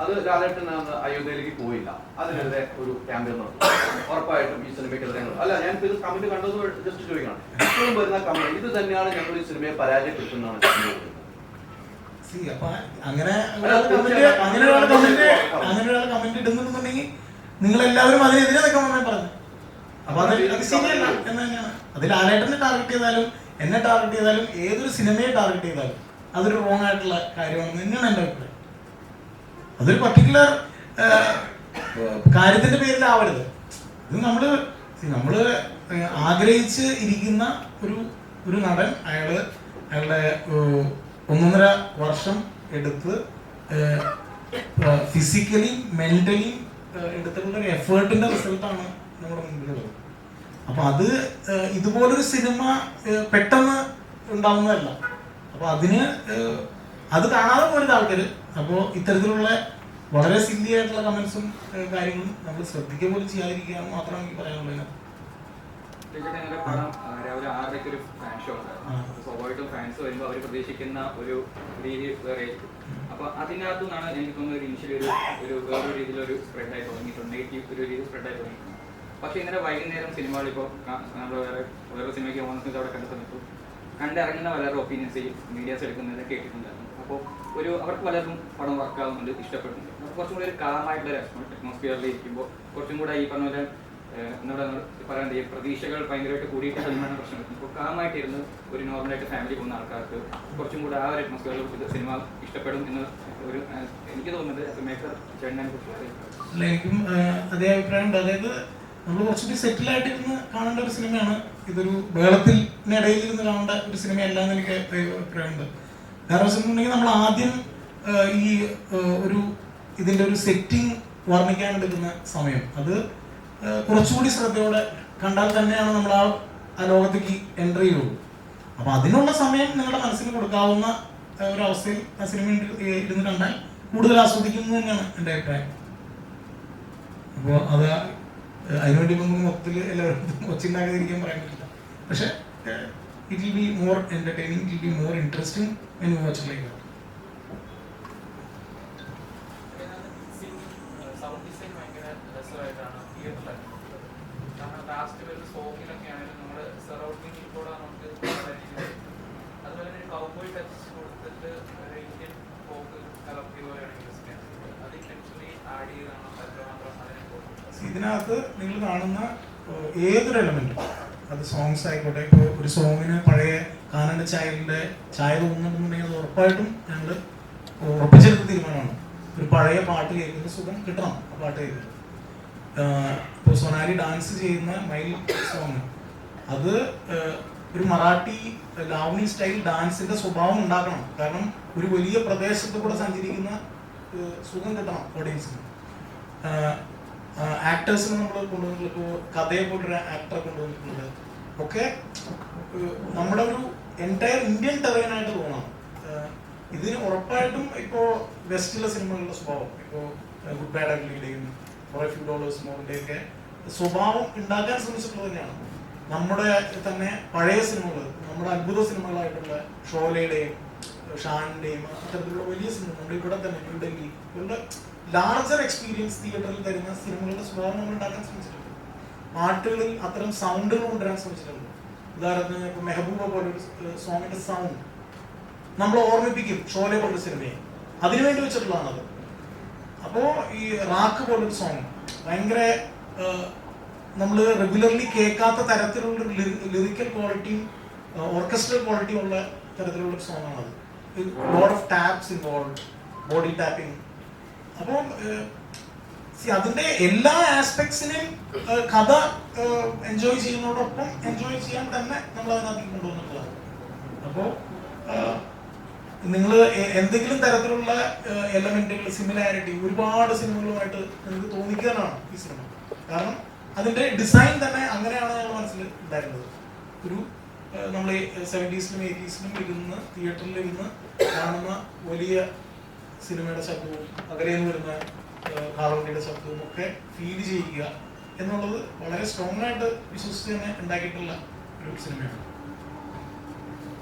അത് രാജേട്ടൻ അന്ന് അയോധ്യയിലേക്ക് പോയില്ല. അതിനെതിരെ ഒരു ക്യാമ്പയിൻ നടത്തും ഉറപ്പായിട്ടും ഈ സിനിമയ്ക്കെതിരെ അല്ല ഞാൻ ഇത് കമന്റ് കണ്ടത് ജസ്റ്റ് ചോദിക്കണം. ഇപ്പോഴും വരുന്ന കമന്റ് ഇത് തന്നെയാണ് ഞങ്ങൾ ഈ സിനിമയെ പരാജയപ്പെടുത്തുന്നതാണ് ഞാൻ ചോദിക്കുന്നത്. See, അപ്പൊ അങ്ങനെ അങ്ങനെ ഒരാൾ കമന്റ് അങ്ങനെ ഒരാൾ കമന്റ് ഇടുന്നുണ്ടെന്നുണ്ടെങ്കിൽ നിങ്ങൾ എല്ലാവരും അതിനെതിരെ പറഞ്ഞു അപ്പൊ അത് ശരിയല്ല. എന്ന് തന്നെയാണ്. ടാർഗറ്റ് ചെയ്താലും എന്നെ ടാർഗറ്റ് ചെയ്താലും ഏതൊരു സിനിമയെ ടാർഗറ്റ് ചെയ്താലും അതൊരു റോങ് ആയിട്ടുള്ള കാര്യമാണ് തന്നെയാണ് എന്റെ അഭിപ്രായം. അതൊരു പർട്ടിക്കുലർ കാര്യത്തിന്റെ പേരിലാവരുത്. ഇത് നമ്മൾ നമ്മൾ ആഗ്രഹിച്ച് ഇരിക്കുന്ന ഒരു ഒരു നടൻ അയാൾ അയാളുടെ ഒന്നൊന്നര വർഷം എടുത്ത് ഫിസിക്കലി മെന്റലി എടുത്തിട്ടുള്ള ഒരു എഫേർട്ടിന്റെ റിസൾട്ടാണ് നമ്മുടെ മുമ്പിലുള്ളത്. അപ്പൊ അത് ഇതുപോലൊരു സിനിമ പെട്ടെന്ന് ഉണ്ടാവുന്നതല്ല. അപ്പൊ അതിന് അത് കാണാതെ പോലും ആൾക്കാർ അപ്പോ ഇത്തരത്തിലുള്ള വളരെ സില്ലി ആയിട്ടുള്ള കമന്റ്സും കാര്യങ്ങളും നമ്മൾ ശ്രദ്ധിക്കുക പോലും ചെയ്യാതിരിക്കുക മാത്രമാണ് എനിക്ക് പറയാനുള്ളത്. രാവിലെ ആറരയ്ക്ക് ഒരു ഫാൻ ഷോ സ്വാഭാവികമായിട്ടും ഫാൻസ് വരുമ്പോൾ അവർ പ്രതീക്ഷിക്കുന്ന ഒരു രീതി വേറെ ആയിരിക്കും. അപ്പൊ അതിനകത്തു നിന്നാണ് എനിക്ക് തോന്നുന്നത് ഒരു ഒരു ഒരു വേറൊരു രീതിയിലൊരു സ്പ്രെഡ് ആയി തുടങ്ങിയിട്ടുണ്ട് നെഗറ്റീവ് ഒരു രീതി സ്പ്രെഡ് ആയി തുടങ്ങിയിട്ടുണ്ട് പക്ഷേ ഇന്നലെ വൈകുന്നേരം സിനിമകൾ ഇപ്പോൾ നമ്മൾ വേറെ വേറെ സിനിമയ്ക്ക് പോകുന്ന കണ്ടിട്ടുണ്ട് അവിടെ കണ്ട സമയത്ത് കണ്ടിറങ്ങുന്ന വളരെ ഒപ്പീനിയൻസ് മീഡിയാസ് എടുക്കുന്നതൊക്കെ കേട്ടിട്ടുണ്ടായിരുന്നു. അപ്പോൾ ഒരു അവർക്ക് പലർക്കും പടം വർക്കാവുന്നുണ്ട് ഇഷ്ടപ്പെടുന്നുണ്ട് അപ്പോൾ കുറച്ചും കൂടി ഒരു കാമായിട്ടുള്ള അറ്റ്മോസ്ഫിയറിൽ ഇരിക്കുമ്പോൾ കുറച്ചും കൂടെ ഈ പറഞ്ഞ പോലെ എന്നോട് പറയാൻ ഈ പ്രതീക്ഷകൾ ഭയങ്കരമായിട്ട് കൂടിയിട്ട് സിനിമയാണ് പ്രശ്നം അപ്പോൾ കാമായിട്ടിരുന്ന് ഒരു നോർമലായിട്ട് ഫാമിലി പോകുന്ന ആൾക്കാർക്ക് കുറച്ചും കൂടെ ആ ഒരു അറ്റ്മോസ്ഫിയറിൽ ഇത് സിനിമ ഇഷ്ടപ്പെടും എന്ന് ഒരു എനിക്ക് തോന്നുന്നത് മേക്കർ ചേട്ടനെ കുറിച്ച് എനിക്കും അതേ അഭിപ്രായമുണ്ട് അതായത് നമ്മൾ കുറച്ചുകൂടി സെറ്റിൽ ആയിട്ടിരുന്ന് കാണേണ്ട ഒരു സിനിമയാണ്. ഇതൊരു ബേളത്തിനിടയിൽ ഇരുന്ന് കാണേണ്ട ഒരു സിനിമയല്ല എന്ന് എനിക്ക് അഭിപ്രായമുണ്ട്. കാരണം നമ്മൾ ആദ്യം ഈ ഒരു ഇതിന്റെ ഒരു സെറ്റിംഗ് വർണിക്കാൻ എടുക്കുന്ന സമയം. അത് കുറച്ചുകൂടി ശ്രദ്ധയോടെ കണ്ടാൽ തന്നെയാണ് നമ്മൾ ആ ആ ലോകത്തേക്ക് എന്റർ ചെയ്യുള്ളൂ. അപ്പൊ അതിനുള്ള സമയം നിങ്ങളുടെ മനസ്സിൽ കൊടുക്കാവുന്ന ഒരു അവസ്ഥയിൽ ആ സിനിമ ഇരു- ഇരുന്ന് കണ്ടാൽ കൂടുതൽ ആസ്വദിക്കുന്നു തന്നെയാണ് എന്റെ അഭിപ്രായം. അപ്പോൾ അത് അതിനുവേണ്ടി നമുക്ക് മൊത്തത്തിൽ എല്ലാവരും ഒച്ചുണ്ടാകാതിരിക്കാൻ പറയാൻ പറ്റില്ല. പക്ഷെ it will be more entertaining it will be more interesting when you watch like sound design തിയേറ്ററിൽ കാരണം ലാസ്റ്റ് വരുന്ന സോങ്ങിലൊക്കെ ആണെങ്കിലും നമ്മുടെ സറൗണ്ടിങ് കൂടെ നമുക്ക് വളരെ രീതിയിൽ അതുപോലെ തന്നെ കൗബോയ് ടച്ച് കൊടുത്തിട്ട് ഒരു ഇന്ത്യൻ ഫോക്ക് കലർത്തിയ പോലെയാണ് മ്യൂസിക് അത് ഇന്റൻഷനലി ആഡ് ചെയ്താണ് അത്രമാത്രം അതിനെ പോകുന്നത് ഇതിനകത്ത് നിങ്ങൾ കാണുന്ന ഏതൊരു എലമെന്റും അത് സോങ്സ് ആയിക്കോട്ടെ ഇപ്പോൾ ഒരു സോങ്ങിന് പഴയ കാനന്റെ ചായലിന്റെ ചായ തോന്നുന്നുണ്ടെങ്കിൽ അത് ഉറപ്പായിട്ടും ഞങ്ങൾ ഉറപ്പിച്ചെടുത്ത തീരുമാനമാണ്. ഒരു പഴയ പാട്ട് കേൾക്കുന്ന സുഖം കിട്ടണം ആ പാട്ട് കേൾക്കുന്നത് ഇപ്പോൾ സൊനാലി ഡാൻസ് ചെയ്യുന്ന മൈൽ സോങ് അത് ഒരു മറാഠി ലാവണി സ്റ്റൈൽ ഡാൻസിന്റെ സ്വഭാവം ഉണ്ടാക്കണം. കാരണം ഒരു വലിയ പ്രദേശത്ത് കൂടെ സഞ്ചരിക്കുന്ന സുഖം കിട്ടണം ഓഡിയൻസിന് ആക്ടേഴ്സിനെ നമ്മൾ കൊണ്ടുവന്നിട്ടുള്ള ഇപ്പോൾ കഥയെ പോലൊരു ആക്ടറെ കൊണ്ടുവന്നിട്ടുണ്ട്. ഒക്കെ നമ്മുടെ ഒരു എന്റയർ ഇന്ത്യൻ ടെറൈനായിട്ട് തോന്നാം ഇതിന് ഉറപ്പായിട്ടും ഇപ്പോൾ വെസ്റ്റിലെ സിനിമകളുടെ സ്വഭാവം ഇപ്പോൾ ഗുഡ് ബാഡ് അഗ്ലിയുടെയും ഫോർ ഫ്യൂ ഡോളേഴ്സ് മോറിന്റെയൊക്കെ സ്വഭാവം ഉണ്ടാക്കാൻ ശ്രമിച്ചിട്ടുള്ളത് തന്നെയാണ്. നമ്മുടെ തന്നെ പഴയ സിനിമകൾ നമ്മുടെ അത്ഭുത സിനിമകളായിട്ടുള്ള ഷോലയുടെയും ഷാനിന്റെയും അത്തരത്തിലുള്ള വലിയ സിനിമ നമ്മുടെ ഇവിടെ തന്നെ ന്യൂഡൽഹി ഇവരുടെ ലാർജർ എക്സ്പീരിയൻസ് തിയേറ്ററിൽ തരുന്ന സിനിമകളുടെ സ്വഭാവം നമ്മൾ ഉണ്ടാക്കാൻ ശ്രമിച്ചിട്ടുണ്ട്. പാട്ടുകളിൽ അത്തരം സൗണ്ടുകൾ കൊണ്ടുവരാൻ ശ്രമിച്ചിട്ടുണ്ട്. ഉദാഹരണത്തിന് ഇപ്പൊ മെഹബൂബ പോലൊരു സോങ്ങിന്റെ സൗണ്ട് നമ്മൾ ഓർമ്മിപ്പിക്കും ഷോലെ പോലൊരു സിനിമയെ. അതിനുവേണ്ടി വെച്ചിട്ടുള്ളതാണത് അപ്പോൾ ഈ റാക്ക് പോലൊരു സോങ് ഭയങ്കര നമ്മൾ റെഗുലർലി കേൾക്കാത്ത തരത്തിലുള്ള ലിറിക്കൽ ക്വാളിറ്റിയും ഓർക്കസ്ട്രൽ ക്വാളിറ്റിയും ഉള്ള തരത്തിലുള്ള സോങ്ങാണത് load of taps involve body tapping അപ്പം അതിന്റെ എല്ലാ ആസ്പെക്ട്സിനെയും കഥ എൻജോയ് ചെയ്യുന്നതോടൊപ്പം എൻജോയ് ചെയ്യാൻ തന്നെ നമ്മൾ അതിനകത്ത് കൊണ്ടുവന്നിട്ടുള്ളത് അപ്പോൾ നിങ്ങൾ എന്തെങ്കിലും തരത്തിലുള്ള എലമെന്റുകൾ സിമിലാരിറ്റി ഒരുപാട് സിനിമകളുമായിട്ട് നിങ്ങൾക്ക് തോന്നിക്കാനാണ് ഈ സിനിമ. കാരണം അതിന്റെ ഡിസൈൻ തന്നെ അങ്ങനെയാണ് ഞങ്ങൾ മനസ്സിൽ ഉണ്ടായിരുന്നത്. ഒരു നമ്മൾ സെവന്റീസിലും എയ്റ്റീസിലും ഇരുന്ന് തിയേറ്ററിൽ ഇരുന്ന് കാണുന്ന വലിയ സിനിമയുടെ ശബ്ദവും അകലെ നിന്ന് വരുന്ന കാളവണ്ടിയുടെ ശബ്ദവും ഒക്കെ ഫീൽ ചെയ്യുക എന്നുള്ളത് വളരെ സ്ട്രോങ് ആയിട്ട് വിശ്വസിച്ച് തന്നെ ഉണ്ടാക്കിയിട്ടുള്ള ഒരു സിനിമയാണ്.